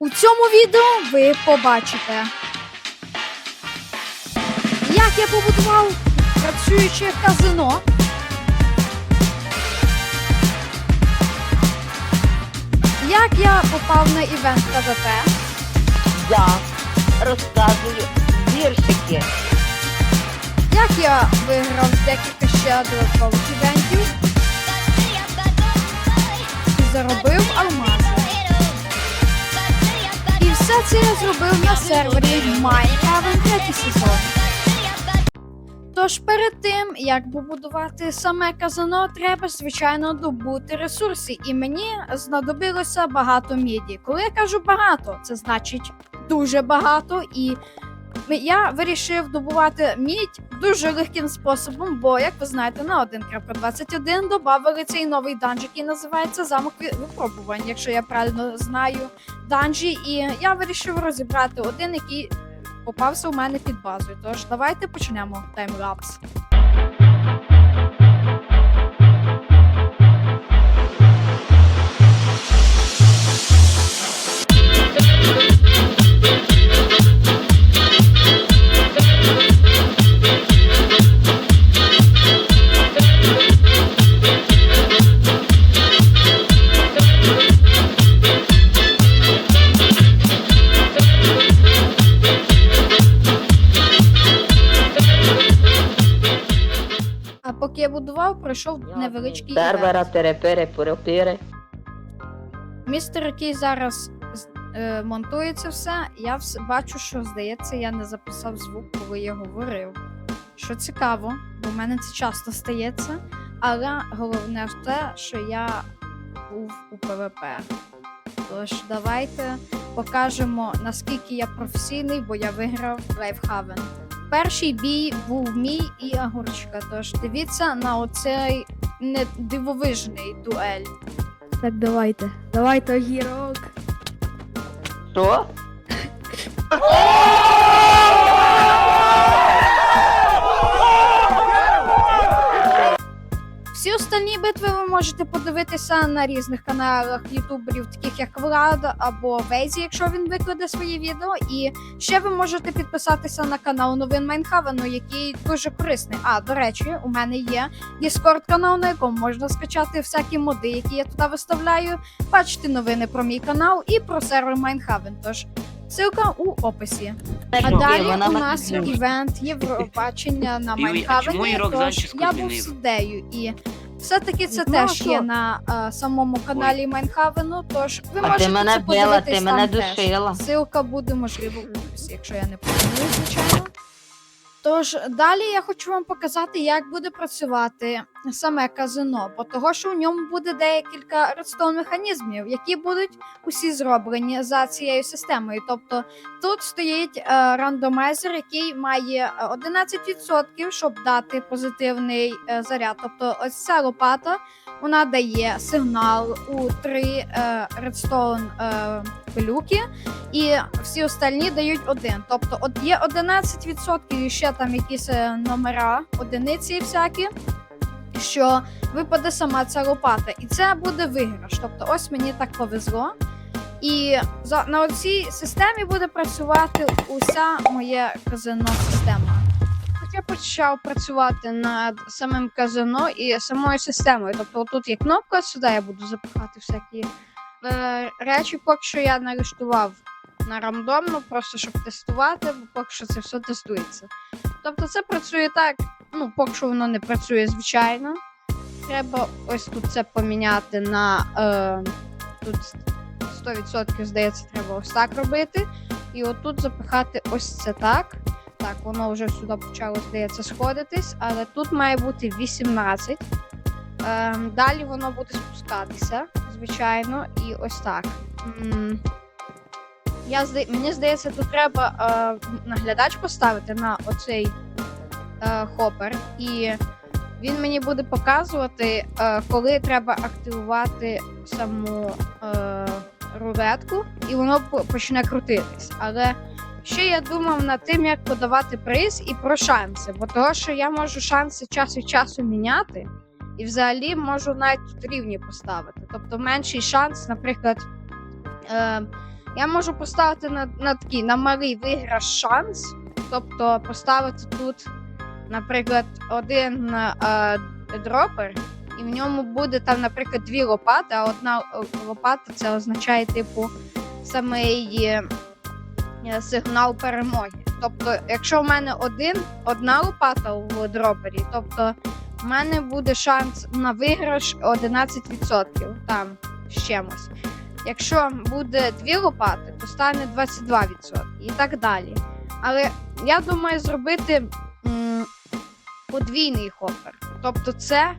У цьому відео ви побачите, як я побудував працююче казино. Як я попав на івент КВП, Я розказую віршики. як я виграв декілька ще додаткових івентів і заробив алмази. Все це я зробив на сервері Minecraft третій сезон. Тож перед тим, як побудувати саме казано, треба, звичайно, добути ресурси. І мені знадобилося багато міді. Коли я кажу багато, це значить дуже багато. І я вирішив добувати мідь дуже легким способом, бо, як ви знаєте, на 1.21 додали цей новий данж, який називається замок випробувань, якщо я правильно знаю данжі. І я вирішив розібрати один, який попався у мене під базою. Тож давайте почнемо таймлапс. Поки я будував, пройшов невеличкий івент. Сервера, перепири, поропири. Містер, який зараз е, монтує це все, я вс- бачу, що здається, я не записав звук, коли я говорив. Що цікаво, бо в мене це часто стається. Але головне в те, що я був у ПВП. Тож давайте покажемо, наскільки я професійний, бо я виграв Лайфхавен. Перший бій був мій і Агурчика. Тож дивіться на оцей не дивовижний дуель. Так, давайте. Давайте, огірок. Що? Всі остальні битви ви можете подивитися на різних каналах ютуберів, таких як Влада або Вейзі, якщо він викладе своє відео. І ще ви можете підписатися на канал новин Майнхавену, який дуже корисний. А до речі, у мене є Discord канал, на якому можна скачати всякі моди, які я туди виставляю, бачити новини про мій канал і про сервер Майнхавен. Тож ссылка у описі. А далі у нас івент Євробачення на Майнхавені. Тож я був суддею і. Все-таки це Ну, а теж що? є на е, самому каналі Майнхавену, тож ви А можете ти мене це била, подивитись ти там мене теж. душила. Ссылка буде, можливо, в описі, якщо я не помилюсь, звичайно. Тож далі я хочу вам показати, як буде працювати саме казино, бо того, що у ньому буде декілька редстоун механізмів, які будуть усі зроблені за цією системою. Тобто тут стоїть е, рандомайзер, який має е, 11%, щоб дати позитивний е, заряд. Тобто, ось ця лопата вона дає сигнал у три е, редстоун е, пилюки, і всі остальні дають один. Тобто, от є 11% і ще там якісь е, номера, одиниці всякі. Що випаде сама ця лопата, і це буде виграш. Тобто, ось мені так повезло. І на цій системі буде працювати уся моя казино система. Я почав працювати над самим казино і самою системою. Тобто, тут є кнопка, сюди я буду запихати всякі е, речі, поки що я налаштував на рандомно, просто щоб тестувати, бо поки що це все тестується. Тобто, це працює так, ну, поки що воно не працює звичайно. Треба ось тут це поміняти на е, тут 100% здається, треба ось так робити. І отут запихати ось це так. Так, воно вже сюди почало, здається, сходитись, але тут має бути 18. Ем, далі воно буде спускатися, звичайно, і ось так. Я, мені здається, тут треба е, наглядач поставити на оцей е, хопер, і він мені буде показувати, е, коли треба активувати саму е, рулетку, і воно почне крутитись. Але ще я думав над тим, як подавати приз і про шанси, бо того, що я можу шанси час від часу міняти, і взагалі можу навіть тут рівні поставити. Тобто менший шанс, наприклад, е, Я можу поставити на, на такий на малий виграш шанс. Тобто поставити тут, наприклад, один е, дропер, і в ньому буде там, наприклад, дві лопати, а одна е, лопата це означає, типу, самий е, сигнал перемоги. Тобто, якщо в мене один, одна лопата в дропері, тобто в мене буде шанс на виграш 11% там з чимось. Якщо буде дві лопати, то стане 22% і так далі. Але я думаю зробити подвійний хопер. Тобто це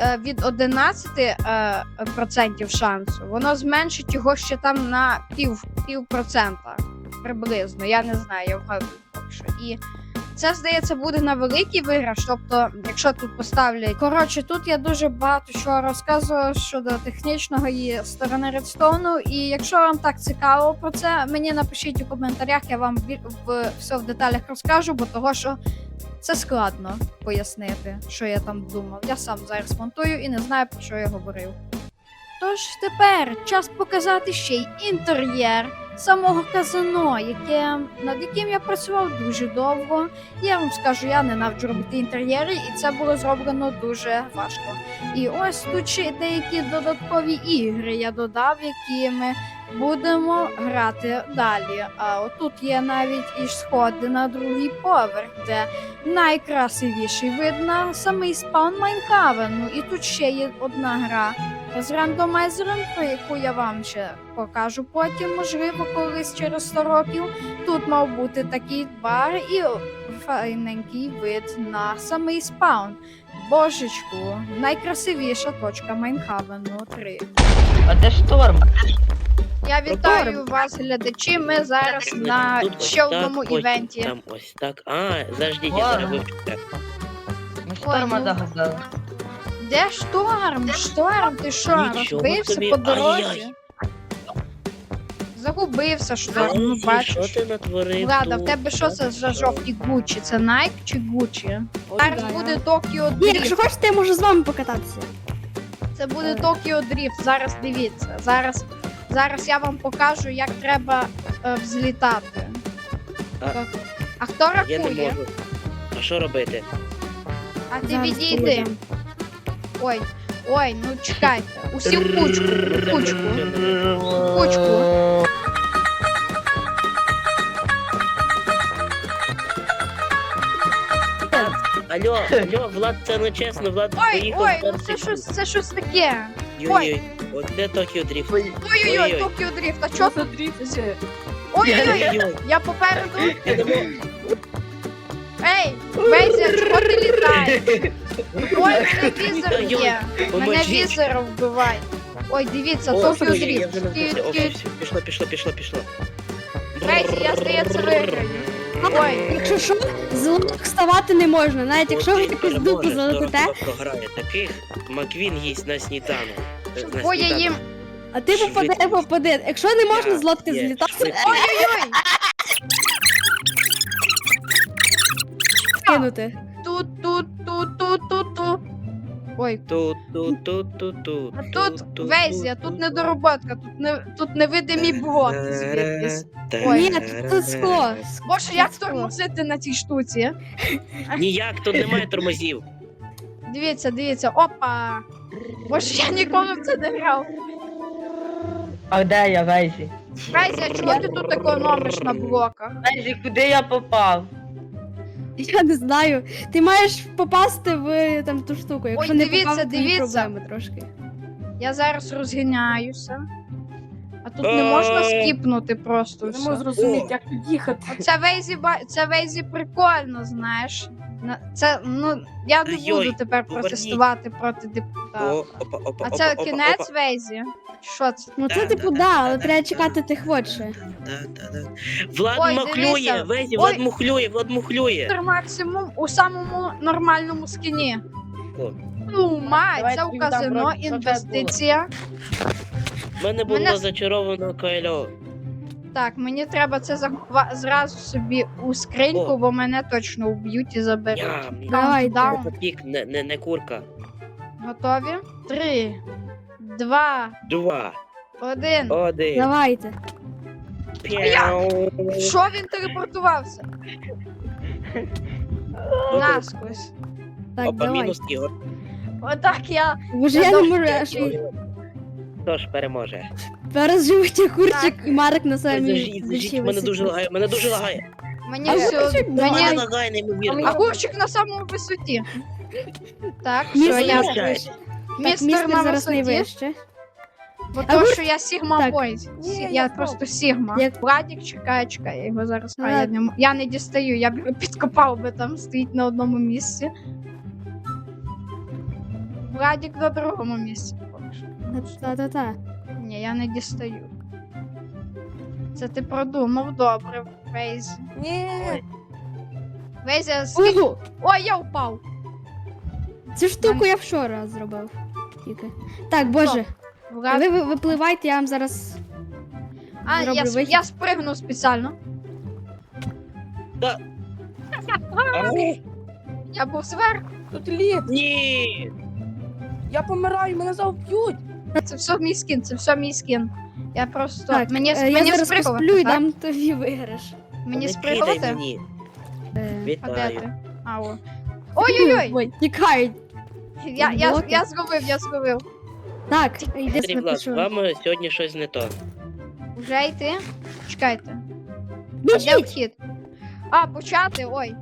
е, від 11% е, шансу, воно зменшить його ще там на пів, пів процента приблизно. Я не знаю, я вгадую поки що. І це, здається, буде на великий виграш. Тобто, якщо тут поставлять. Коротше, тут я дуже багато що розказував щодо технічної сторони редстоуну. І якщо вам так цікаво про це, мені напишіть у коментарях, я вам все в деталях розкажу, бо того, що це складно пояснити, що я там думав. Я сам зараз монтую і не знаю, про що я говорив. Тож тепер час показати ще й інтер'єр самого казино, яке, над яким я працював дуже довго. Я вам скажу, я ненавиджу робити інтер'єри, і це було зроблено дуже важко. І ось тут ще деякі додаткові ігри я додав, які ми будемо грати далі. А отут є навіть і сходи на другий поверх, де найкрасивіший вид на самий спаун Майнхавену. І тут ще є одна гра з рандомайзером, про яку я вам ще покажу потім, можливо, колись через 100 років. Тут мав бути такий бар і файненький вид на самий спаун. Божечку, найкрасивіша точка Майнхавену 3. А де шторм? Я вітаю вас, глядачі. Ми зараз на Тут ось ще так, одному івенті. Там ось так. А, заждіть, я Ладно. зараз вивчу. Ми шторма ну. загадали. Де шторм? Шторм, ти що, Нічого розбився собі, по дорозі? ай-яй. Загубився шторм, ну бачиш. Що ти натворив? Влада, в тут? тебе що це за жовті Гуччі? Це Nike чи Gucci? Зараз да, буде. Tokyo Ні, якщо Drift. хочете, я можу з вами покататися. Це буде Tokyo Drift. Зараз дивіться. Зараз, зараз я вам покажу, як треба е, взлітати. А, Так. А хто Я не рахує? можу. А що робити? А ти Зараз відійди. поможемо. Ой, ой, ну чекайте. Усі в кучку, в кучку. В кучку. Алло, алло, Влад, це не чесно, Влад Ой, поїхав ой, ну перший. це щось, це щось таке. Ой-ой, от де Токіо Дріфт. Ой-ой-ой, Ой-ой. Tokyo Drift, а чо тут? Ой-ой-ой, Ой-ой, я попереду. Ей, Бейзя, чого ти літаєш? Ой, мене візер є. Мене Поможіть. візер вбиває. Ой, дивіться, О, Токіо слухай, я Дріфт. вже Ті- навчився. О, ті- все, Пішло, пішло, пішло, пішло. Бейзі, я здається виграю. Ой, Якщо що, з лодок вставати не можна, навіть якщо ви ти якусь дупу переможеш, залетите, Дорога програє. Таких Маквін їсть на сніданок. На бо я їм. а ти попади, Швидко. попади. Якщо не можна з лодки є злітати. Ой-ой-ой, кинути. тут, тут, тут, тут, тут, тут. Ой, Тут, тут, тут, тут, тут. а тут Везі, а тут недороботка, тут не тут невидимі блоки звідкись. Ой. Ні, тут скло. Боже, як тормозити на цій штуці? Ніяк, тут немає тормозів. Дивіться, дивіться, опа! Боже, я ніколи в це не грав. А де я, Вейзі? Везі, а чого ти тут економиш на блоках? Вейзі, куди я попав? Я не знаю. Ти маєш попасти в там ту штуку. Якщо Ой, не дивіться, попав, твої дивіться. проблеми трошки. Я зараз розганяюся. А тут не можна скіпнути просто. Не все. можу зрозуміти, як тут їхати. Вейзі ба- це Вейзі прикольно, знаєш. На- Це ну я не Ой-ой, буду тепер поверніть. протестувати проти депутата. О, опа, опа, А це опа, кінець опа. Вейзі? Що це? Ну це Да, типу да, да, да, але да, треба да, чекати тих ще. Да, да, да. Влад Ой, махлює, дивися. Везі, Ой. Влад мухлює, Влад мухлює. Тер максимум у самому нормальному скіні. О. Ну, мать, Давайте це у віддам казино інвестиція. В мене було Мене- зачаровано кайло. Так, мені треба це захова- зразу собі у скриньку, О. бо мене точно вб'ють і заберуть. Ням. Давай, Даун. Не, не, не курка. Готові? Три, два, Два, один. один. Давайте. П'яу. Що він телепортувався? Наскось. Так, Опа, давай. мінус Ігор. Отак я. Боже, Я я не можу. Хто ж переможе? Зараз живуть курчик Так. і Марик на самій Зажіть, зажіть, мене дуже лагає, мене дуже лагає. Мені А все. Курчик, Мене Мені... лагає А неймовірно. курчик на самому висоті. Так, все, я вище. так, Містер містер на зараз висоті. найвище. Бо А то, ви- що я Сігма Так. Ні, Я, я просто Сігма. Як- Владік чекає, чекає, я його зараз. А, я, не, м- я не дістаю, я б його підкопав би там, стоїть на одному місці. Владік на другому місці. поки що. Та-та-та. Ні, я не дістаю. Це ти продумав добре, Вейз. Ні. Вейз, я скільки... Ого! Ой, я впав. Цю штуку я вчора зробив. Тільки. Так, боже. Влад... Ви ви- випливайте, я вам зараз. А, я, зроблю с- вихід. я спригнув спеціально. Ау, Я був зверху. Тут лід. Ні! Я помираю, мене завб'ють. Це все мій скін, це все мій скін. Я просто. Так, мені е, я зараз спригувати, посплю і так? дам тобі виграш. Мені спригувати? мені. Е, А де Вітаю. ти? Ой-ой-ой! Ой, тікають. Я, я, я зробив, я зробив. Так, йди Андрій Влад, напишу. е, сьогодні щось не то. Уже йти? Чекайте. А де Біжіть! вхід? А, почати, ой.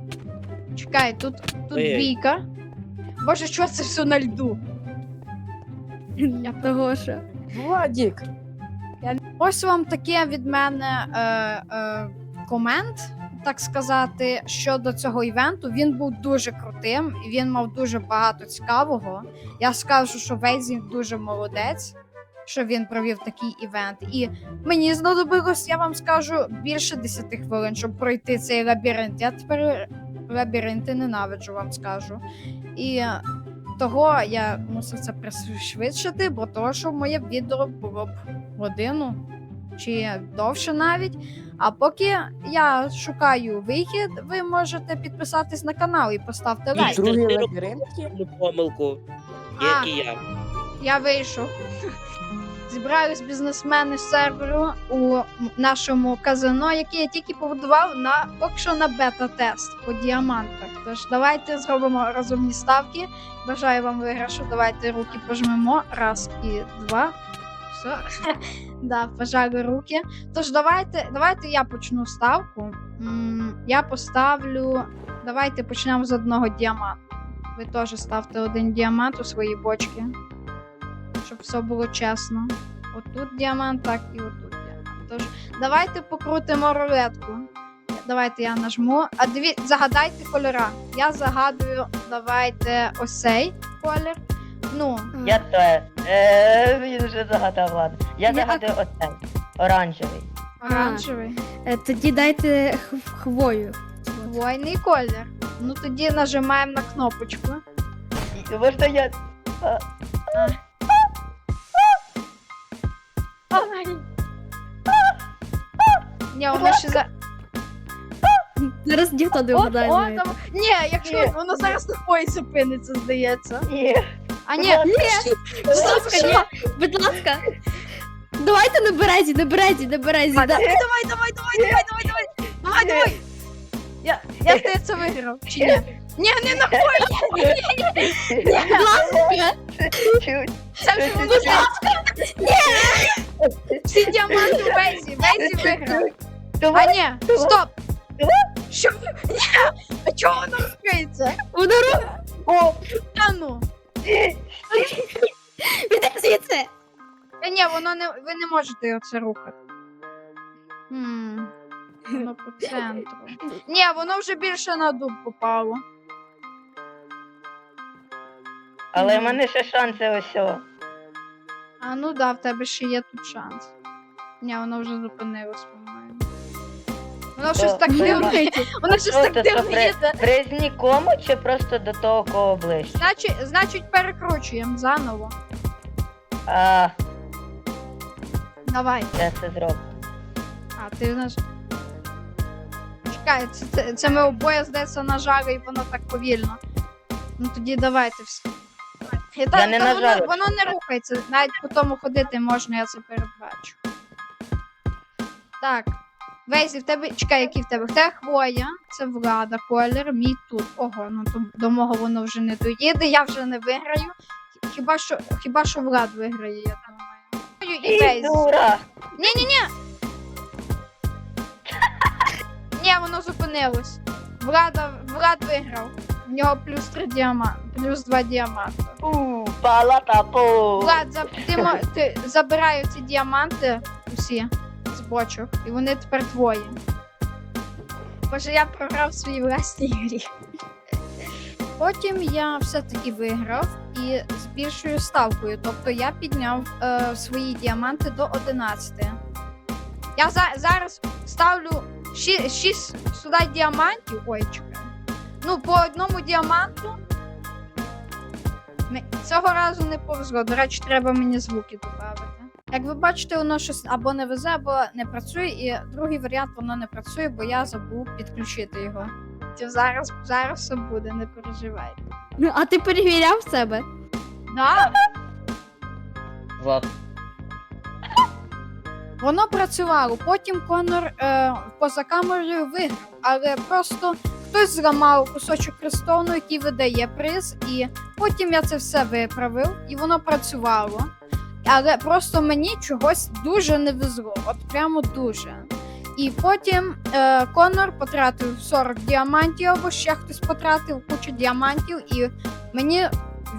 Чекай, тут, тут Ой-ой. бійка. Боже, що це все на льду? Того що. Владік. Ось вам таке від мене е, е, комент, так сказати, щодо цього івенту. Він був дуже крутим, він мав дуже багато цікавого. Я скажу, що Вейзі дуже молодець, що він провів такий івент. І мені знадобилось, я вам скажу, більше 10 хвилин, щоб пройти цей лабіринт. Я тепер лабіринти ненавиджу, вам скажу. І того я мусив це пришвидшити, бо того, що моє відео було б годину чи довше навіть. А поки я шукаю вихід, ви можете підписатись на канал і поставте лайк. Ти роб- лабіринт є? Ну, помилку, А. як і я. Я вийшов. Зібрались бізнесмени з серверу у нашому казино, яке я тільки побудував на поки що на бета-тест по діамантах. Тож давайте зробимо розумні ставки. Бажаю вам виграшу. Давайте руки пожмемо. Раз і два. Все. да, пожали руки. Тож давайте, давайте я почну ставку. Я поставлю. Давайте почнемо з одного діаманту. Ви теж ставте один діамант у свої бочки щоб все було чесно. Отут діамант, так і отут діамант. Тож давайте покрутимо рулетку. Давайте я нажму. А дві загадайте кольора. Я загадую, давайте ось цей колір. Ну, Я те. Е, він вже загадав, ладно. Я загадую оцей. Оранжевий. оранжевий. Е, Тоді дайте х- хвою. Хвойний колір. Ну тоді нажимаємо на кнопочку. Тому що я. Ні, воно ще за. Зараз ніхто не От, вгадає. о, навіть. там. Ні, якщо воно зараз на поясі пиниться, здається. Ні. А ні, ні, Стоп, Що? ні. Будь ласка. Давайте на березі, на березі, на березі. А, да. Давай, давай, давай, давай, давай, давай, давай. Давай, давай. Я, я здається, виграв. Чи ні? Ні, не на поясі. Будь ласка, Чуть. Це вже будь воно. ласка. Всі діаманти в Бейзі, Бейзі виграв. А ні, стоп. Що? Ні. А чого воно розкриється? Воно ру- О, Та ну. Іди звідси. Та ні, воно не, ви не можете його це рухати. Хм. Воно по центру. Ні, воно вже більше на дуб попало. Але в мене ще шанси ось. А ну да, в тебе ще є тут шанс. Ні, воно вже зупинилось, по-моєму. Воно щось так дивно. Воно щось так дивно їде. Нікому чи просто до того, кого ближче? Значить, значить, перекручуємо заново. А, Давай. я це зроблю. А, ти наш. Чекай, це, це, це ми обоє здається нажали, і воно так повільно. Ну тоді давайте все. І та, не та воно, воно не рухається, навіть по тому ходити можна, я це передбачу. Так, Вейзі, в тебе. Чекай, який в тебе? В тебе хвоя, це влада, колір, мій тут. Ого, ну то до мого воно вже не доїде, я вже не виграю. Хіба що, хіба що влад виграє, я думаю. І Вейзі. Дура! Ні-ні-ні. Ні, воно зупинилось. Влада, Влад виграв. В нього плюс 3 діаманти, плюс 2 діаманти. У, палата по. Влад, за, ти, ти забирай ці діаманти усі бочок, і вони тепер твої. Боже, я програв в своїй власній грі. Потім я все-таки виграв і з більшою ставкою. Тобто я підняв е, свої діаманти до 11. Я за, зараз ставлю 6 сюди діамантів. Ой, чекай. Ну, по одному діаманту. Цього разу не повезло. До речі, треба мені звуки додати. Як ви бачите, воно щось або не везе, або не працює, і другий варіант воно не працює, бо я забув підключити його. Це Зараз, зараз все буде, не переживайте. Ну, а ти перевіряв себе? Да, Влад, воно працювало. Потім Конор е, поза камерою виграв, але просто хтось зламав кусочок крестовну, який видає приз, і потім я це все виправив, і воно працювало. Але просто мені чогось дуже не везло. От прямо дуже. І потім е, Конор потратив 40 діамантів, або ще хтось потратив кучу діамантів, і мені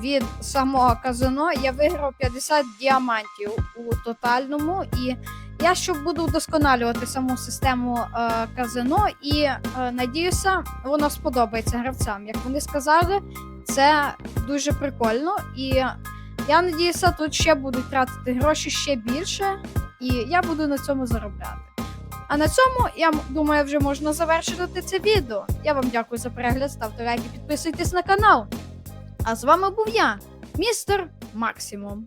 від самого казино я виграв 50 діамантів у тотальному. І я ще буду вдосконалювати саму систему е, казино, і е, надіюся, воно сподобається гравцям. Як вони сказали, це дуже прикольно. І я надіюся, тут ще будуть тратити гроші ще більше, і я буду на цьому заробляти. А на цьому я думаю, вже можна завершити це відео. Я вам дякую за перегляд, ставте лайки, підписуйтесь на канал. А з вами був я, містер Максимум.